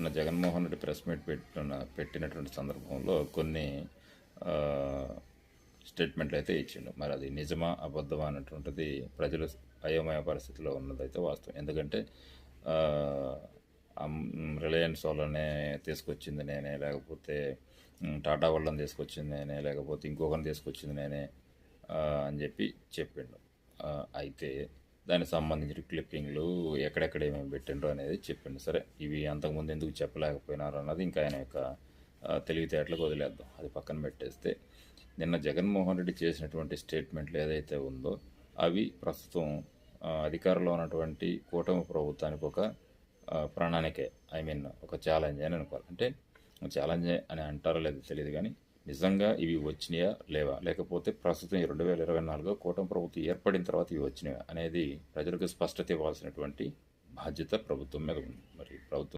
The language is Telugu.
నిన్న జగన్మోహన్ రెడ్డి ప్రెస్ మీట్ పెట్టిన పెట్టినటువంటి సందర్భంలో కొన్ని స్టేట్మెంట్లు అయితే ఇచ్చిండు. మరి అది నిజమా అబద్ధమా అన్నటువంటిది ప్రజలు అయోమయ పరిస్థితిలో ఉన్నదైతే వాస్తవం. ఎందుకంటే రిలయన్స్ వాళ్ళనే తీసుకొచ్చింది నేనే లేకపోతే టాటా వాళ్ళని తీసుకొచ్చింది నేనే లేకపోతే ఇంకొకరిని తీసుకొచ్చింది నేనే అని చెప్పి చెప్పిండు. అయితే దానికి సంబంధించిన క్లిప్పింగ్లు ఎక్కడెక్కడ ఏమేమి పెట్టిండ్రు అనేది చెప్పిండు. సరే ఇవి అంతకుముందు ఎందుకు చెప్పలేకపోయినారు అన్నది ఇంకా ఆయన యొక్క తెలివితేటలకు వదిలేద్దాం. అది పక్కన పెట్టేస్తే నిన్న జగన్మోహన్ రెడ్డి చేసినటువంటి స్టేట్మెంట్లు ఏదైతే ఉందో అవి ప్రస్తుతం అధికారంలో ఉన్నటువంటి కూటమి ప్రభుత్వానికి ఒక ప్రణాళికే. ఐ మీన్ ఒక ఛాలెంజ్ అని అనుకోవాలి. అంటే ఛాలెంజ్ అని అంటారో లేదో తెలియదు కానీ నిజంగా ఇవి వచ్చినాయా లేవా? లేకపోతే ప్రస్తుతం రెండు వేల ఇరవై నాలుగులో కూటమి ప్రభుత్వం ఏర్పడిన తర్వాత ఇవి వచ్చినాయా అనేది ప్రజలకు స్పష్టత ఇవ్వాల్సినటువంటి బాధ్యత ప్రభుత్వం మీద ఉంది. మరి ప్రభుత్వం